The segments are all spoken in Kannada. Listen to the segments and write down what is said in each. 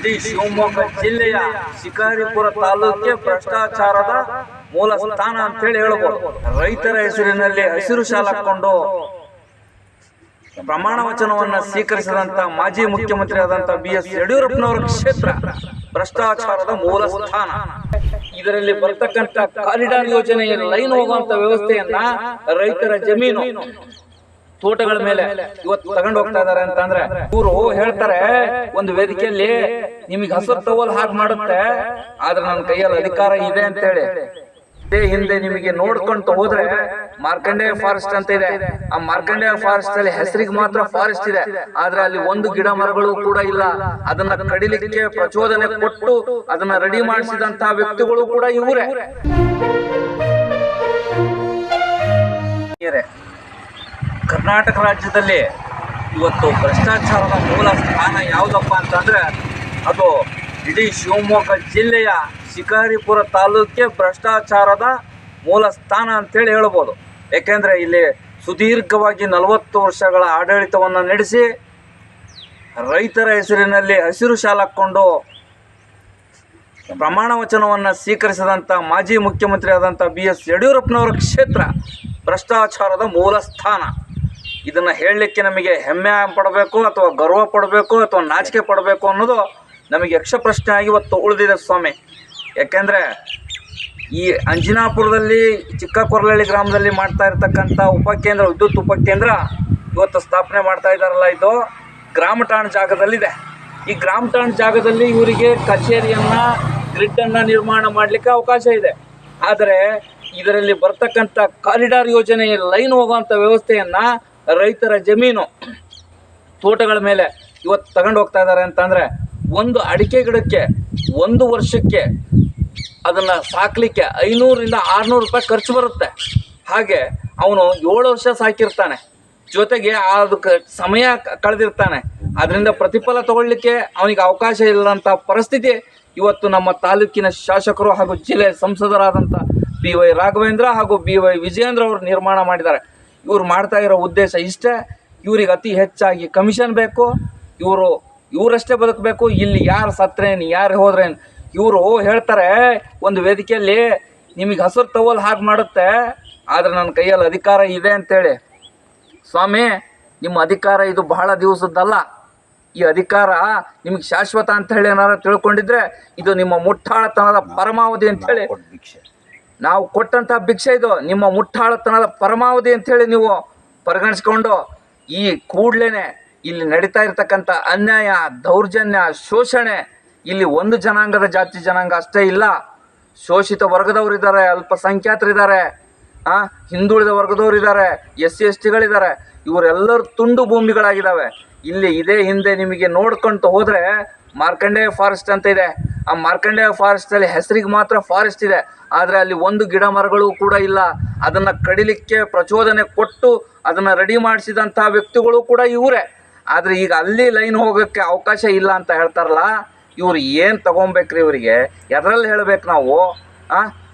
ಇಡೀ ಶಿವಮೊಗ್ಗ ಜಿಲ್ಲೆಯ ಶಿಕಾರಿಪುರ ತಾಲೂಕಿಗೆ ಭ್ರಷ್ಟಾಚಾರದ ಮೂಲ ಸ್ಥಾನ ಅಂತ ಹೇಳಿ ಹೇಳ್ಬೋದು. ರೈತರ ಹೆಸರಿನಲ್ಲಿ ಹಸಿರು ಶಾಲ ಹಾಕೊಂಡು ಪ್ರಮಾಣ ವಚನವನ್ನ ಸ್ವೀಕರಿಸಿದಂತ ಮಾಜಿ ಮುಖ್ಯಮಂತ್ರಿ ಆದಂತ ಬಿ ಎಸ್ ಯಡಿಯೂರಪ್ಪನವರ ಕ್ಷೇತ್ರ ಭ್ರಷ್ಟಾಚಾರದ ಮೂಲ ಸ್ಥಾನ. ಇದರಲ್ಲಿ ಬರ್ತಕ್ಕಂತ ಕಾರಿಡಾರ್ ಯೋಜನೆಯ ಲೈನ್ ಹೋಗುವಂತ ವ್ಯವಸ್ಥೆಯನ್ನ ರೈತರ ಜಮೀನು ತೋಟಗಳ ಮೇಲೆ ಇವತ್ತು ತಗೊಂಡ್ ಹೋಗ್ತಾ ಇದಾರೆ ಅಂತಂದ್ರೆ ಇವರು ಹೇಳ್ತಾರೆ, ಒಂದು ವೇದಿಕೆಯಲ್ಲಿ ನಿಮಗೆ ಹಸಿರು ತಗೋಲ್ ಹಾಕ್ ಮಾಡುತ್ತೆ, ಆದ್ರೆ ನನ್ನ ಕೈಯಲ್ಲಿ ಅಧಿಕಾರ ಇದೆ ಅಂತ ಹೇಳಿ ಹಿಂದೆ ನಿಮಗೆ ನೋಡ್ಕೊಂತ ಹೋದ್ರೆ ಮಾರ್ಕಂಡೇಯ ಫಾರೆಸ್ಟ್ ಅಂತ ಇದೆ. ಆ ಮಾರ್ಕಂಡೇಯ ಫಾರೆಸ್ಟ್ ಅಲ್ಲಿ ಹೆಸರಿಗೆ ಮಾತ್ರ ಫಾರೆಸ್ಟ್ ಇದೆ. ಆದ್ರೆ ಅಲ್ಲಿ ಒಂದು ಗಿಡ ಮರಗಳು ಕೂಡ ಇಲ್ಲ. ಅದನ್ನ ಕಡಿಲಿಕ್ಕೆ ಪ್ರಚೋದನೆ ಕೊಟ್ಟು ಅದನ್ನ ರೆಡಿ ಮಾಡಿಸಿದಂತಹ ವ್ಯಕ್ತಿಗಳು ಕೂಡ ಇವರೇ. ಕರ್ನಾಟಕ ರಾಜ್ಯದಲ್ಲಿ ಇವತ್ತು ಭ್ರಷ್ಟಾಚಾರದ ಮೂಲ ಸ್ಥಾನ ಯಾವುದಪ್ಪ ಅಂತಂದರೆ ಅದು ಇಡೀ ಶಿವಮೊಗ್ಗ ಜಿಲ್ಲೆಯ ಶಿಕಾರಿಪುರ ತಾಲೂಕಿಗೆ ಭ್ರಷ್ಟಾಚಾರದ ಮೂಲ ಸ್ಥಾನ ಅಂತೇಳಿ ಹೇಳ್ಬೋದು. ಏಕೆಂದರೆ ಇಲ್ಲಿ ಸುದೀರ್ಘವಾಗಿ ನಲವತ್ತು ವರ್ಷಗಳ ಆಡಳಿತವನ್ನು ನಡೆಸಿ ರೈತರ ಹೆಸರಿನಲ್ಲಿ ಹಸಿರು ಶಾಲ ಹಾಕ್ಕೊಂಡು ಪ್ರಮಾಣ ವಚನವನ್ನು ಸ್ವೀಕರಿಸಿದಂಥ ಮಾಜಿ ಮುಖ್ಯಮಂತ್ರಿ ಆದಂಥ ಬಿ ಎಸ್ ಯಡಿಯೂರಪ್ಪನವರ ಕ್ಷೇತ್ರ ಭ್ರಷ್ಟಾಚಾರದ ಮೂಲ ಸ್ಥಾನ. ಇದನ್ನು ಹೇಳಲಿಕ್ಕೆ ನಮಗೆ ಹೆಮ್ಮೆ ಪಡಬೇಕು ಅಥವಾ ಗರ್ವ ಪಡಬೇಕು ಅಥವಾ ನಾಚಿಕೆ ಪಡಬೇಕು ಅನ್ನೋದು ನಮಗೆ ಯಕ್ಷಪ್ರಶ್ನೆ ಆಗಿ ಇವತ್ತು ಉಳಿದಿದೆ ಸ್ವಾಮಿ. ಯಾಕೆಂದರೆ ಈ ಅಂಜನಾಪುರದಲ್ಲಿ ಚಿಕ್ಕ ಗ್ರಾಮದಲ್ಲಿ ಮಾಡ್ತಾ ಇರತಕ್ಕಂಥ ಉಪಕೇಂದ್ರ, ವಿದ್ಯುತ್ ಉಪಕೇಂದ್ರ ಇವತ್ತು ಸ್ಥಾಪನೆ ಮಾಡ್ತಾ ಇದ್ದಾರಲ್ಲ ಇದು. ಗ್ರಾಮ ಠಾಣ ಜಾಗದಲ್ಲಿದೆ. ಈ ಗ್ರಾಮ ಠಾಣ ಜಾಗದಲ್ಲಿ ಇವರಿಗೆ ಕಚೇರಿಯನ್ನು ಗ್ರಿಡ್ಡನ್ನು ನಿರ್ಮಾಣ ಮಾಡಲಿಕ್ಕೆ ಅವಕಾಶ ಇದೆ. ಆದರೆ ಇದರಲ್ಲಿ ಬರ್ತಕ್ಕಂಥ ಕಾರಿಡಾರ್ ಯೋಜನೆ, ಲೈನ್ ಹೋಗುವಂಥ ವ್ಯವಸ್ಥೆಯನ್ನು ರೈತರ ಜಮೀನು ತೋಟಗಳ ಮೇಲೆ ಇವತ್ತು ತಗೊಂಡು ಹೋಗ್ತಾ ಇದ್ದಾರೆ ಅಂತಂದರೆ ಒಂದು ಅಡಿಕೆ ಗಿಡಕ್ಕೆ ಒಂದು ವರ್ಷಕ್ಕೆ ಅದನ್ನು ಸಾಕಲಿಕ್ಕೆ ಐನೂರಿಂದ ಆರುನೂರು ರೂಪಾಯಿ ಖರ್ಚು ಬರುತ್ತೆ. ಹಾಗೆ ಅವನು ಏಳು ವರ್ಷ ಸಾಕಿರ್ತಾನೆ. ಜೊತೆಗೆ ಅದಕ್ಕೆ ಸಮಯ ಕಳೆದಿರ್ತಾನೆ. ಅದರಿಂದ ಪ್ರತಿಫಲ ತಗೊಳ್ಳಿಕ್ಕೆ ಅವನಿಗೆ ಅವಕಾಶ ಇಲ್ಲದಂಥ ಪರಿಸ್ಥಿತಿ ಇವತ್ತು ನಮ್ಮ ತಾಲೂಕಿನ ಶಾಸಕರು ಹಾಗೂ ಜಿಲ್ಲೆ ಸಂಸದರಾದಂಥ ಬಿ ವೈ ರಾಘವೇಂದ್ರ ಹಾಗೂ ಬಿ ವೈ ವಿಜಯೇಂದ್ರ ಅವರು ನಿರ್ಮಾಣ ಮಾಡಿದ್ದಾರೆ. ಇವ್ರು ಮಾಡ್ತಾ ಇರೋ ಉದ್ದೇಶ ಇಷ್ಟೇ. ಇವ್ರಿಗೆ ಅತಿ ಹೆಚ್ಚಾಗಿ ಕಮಿಷನ್ ಬೇಕು. ಇವರು ಇವರಷ್ಟೇ ಬದುಕಬೇಕು. ಇಲ್ಲಿ ಯಾರು ಸತ್ರೇನು ಯಾರು ಹೋದ್ರೇನು. ಇವರು ಹೇಳ್ತಾರೆ ಒಂದು ವೇದಿಕೆಯಲ್ಲಿ ನಿಮಗೆ ಹಸಿರು ತಗೋಲ್ ಹಾಗೆ ಮಾಡುತ್ತೆ. ಆದರೆ ನನ್ನ ಕೈಯಲ್ಲಿ ಅಧಿಕಾರ ಇದೆ ಅಂತೇಳಿ. ಸ್ವಾಮಿ ನಿಮ್ಮ ಅಧಿಕಾರ ಇದು ಬಹಳ ದಿವಸದ್ದಲ್ಲ. ಈ ಅಧಿಕಾರ ನಿಮಗೆ ಶಾಶ್ವತ ಅಂತ ಹೇಳಿ ಏನಾರು ತಿಳ್ಕೊಂಡಿದ್ರೆ ಇದು ನಿಮ್ಮ ಮುಟ್ಟಾಳತನದ ಪರಮಾವಧಿ ಅಂತೇಳಿ ನಾವು ಕೊಟ್ಟಂಥ ಭಿಕ್ಷೆ ಇದು. ನಿಮ್ಮ ಮುಟ್ಟಾಳತನದ ಪರಮಾವಧಿ ಅಂತೇಳಿ ನೀವು ಪರಿಗಣಿಸ್ಕೊಂಡು ಈ ಕೂಡ್ಲೇನೆ ಇಲ್ಲಿ ನಡೀತಾ ಇರ್ತಕ್ಕಂಥ ಅನ್ಯಾಯ, ದೌರ್ಜನ್ಯ, ಶೋಷಣೆ ಇಲ್ಲಿ ಒಂದು ಜನಾಂಗದ ಜಾತಿ ಜನಾಂಗ ಅಷ್ಟೇ ಇಲ್ಲ. ಶೋಷಿತ ವರ್ಗದವರಿದ್ದಾರೆ ಅಲ್ಪಸಂಖ್ಯಾತರಿದ್ದಾರೆ, ಆ, ಹಿಂದುಳಿದ ವರ್ಗದವರಿದ್ದಾರೆ ಎಸ್ ಸಿ ಎಸ್ ಟಿಗಳಿದ್ದಾರೆ ಇವರೆಲ್ಲರೂ ತುಂಡು ಭೂಮಿಗಳಾಗಿದ್ದಾವೆ. ಇಲ್ಲಿ ಇದೇ ಹಿಂದೆ ನಿಮಗೆ ನೋಡ್ಕೊಂತ ಹೋದರೆ ಮಾರ್ಕಂಡೇಯ ಫಾರೆಸ್ಟ್ ಅಂತ ಇದೆ. ಆ ಮಾರ್ಕಂಡೇಯ ಫಾರೆಸ್ಟಲ್ಲಿ ಹೆಸರಿಗೆ ಮಾತ್ರ ಫಾರೆಸ್ಟ್ ಇದೆ. ಆದರೆ ಅಲ್ಲಿ ಒಂದು ಗಿಡ ಮರಗಳು ಕೂಡ ಇಲ್ಲ. ಅದನ್ನು ಕಡಿಲಿಕ್ಕೆ ಪ್ರಚೋದನೆ ಕೊಟ್ಟು ಅದನ್ನು ರೆಡಿ ಮಾಡಿಸಿದಂತಹ ವ್ಯಕ್ತಿಗಳು ಕೂಡ ಇವರೇ. ಆದರೆ ಈಗ ಅಲ್ಲಿ ಲೈನ್ ಹೋಗೋಕ್ಕೆ ಅವಕಾಶ ಇಲ್ಲ ಅಂತ ಹೇಳ್ತಾರಲ್ಲ, ಇವ್ರು ಏನು ತಗೊಬೇಕ್ರಿ ಇವರಿಗೆ? ಎದ್ರಲ್ಲಿ ಹೇಳ್ಬೇಕು ನಾವು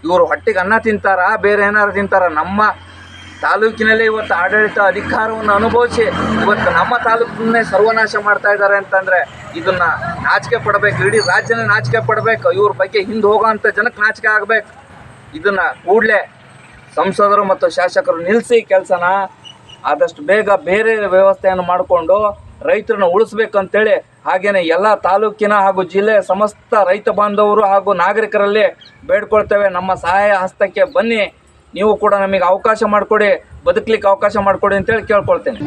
ಇವರು ಹೊಟ್ಟೆಗೆ ಅನ್ನ ತಿಂತಾರ, ಬೇರೆ ಏನಾರು ತಿಂತಾರ? ನಮ್ಮ ತಾಲೂಕಿನಲ್ಲೇ ಇವತ್ತು ಆಡಳಿತ ಅಧಿಕಾರವನ್ನು ಅನುಭವಿಸಿ ಇವತ್ತು ನಮ್ಮ ತಾಲೂಕನ್ನೇ ಸರ್ವನಾಶ ಮಾಡ್ತಾ ಇದ್ದಾರೆ ಅಂತಂದರೆ ಇದನ್ನ ನಾಚಿಕೆ ಪಡಬೇಕು, ಇಡೀ ರಾಜ್ಯನೇ ನಾಚಿಕೆ ಪಡಬೇಕು, ಇವ್ರ ಬಗ್ಗೆ ಹಿಂದೆ ಹೋಗೋ ಅಂಥ ಜನಕ್ಕೆ ನಾಚಿಕೆ ಆಗಬೇಕು. ಇದನ್ನ ಕೂಡಲೇ ಸಂಸದರು ಮತ್ತು ಶಾಸಕರು ನಿಲ್ಲಿಸಿ ಕೆಲಸನ ಆದಷ್ಟು ಬೇಗ ಬೇರೆ ವ್ಯವಸ್ಥೆಯನ್ನು ಮಾಡಿಕೊಂಡು ರೈತರನ್ನ ಉಳಿಸ್ಬೇಕಂತೇಳಿ ಹಾಗೆಯೇ ಎಲ್ಲ ತಾಲೂಕಿನ ಹಾಗೂ ಜಿಲ್ಲೆಯ ಸಮಸ್ತ ರೈತ ಬಾಂಧವರು ಹಾಗೂ ನಾಗರಿಕರಲ್ಲಿ ಬೇಡ್ಕೊಳ್ತೇವೆ. ನಮ್ಮ ಸಹಾಯ ಹಸ್ತಕ್ಕೆ ಬನ್ನಿ. ನೀವು ಕೂಡ ನಮಗೆ ಅವಕಾಶ ಮಾಡಿಕೊಡಿ ಬದುಕಲಿಕ್ಕೆ ಅವಕಾಶ ಮಾಡಿಕೊಡಿ ಅಂತೇಳಿ ಕೇಳ್ಕೊಳ್ತೇನೆ.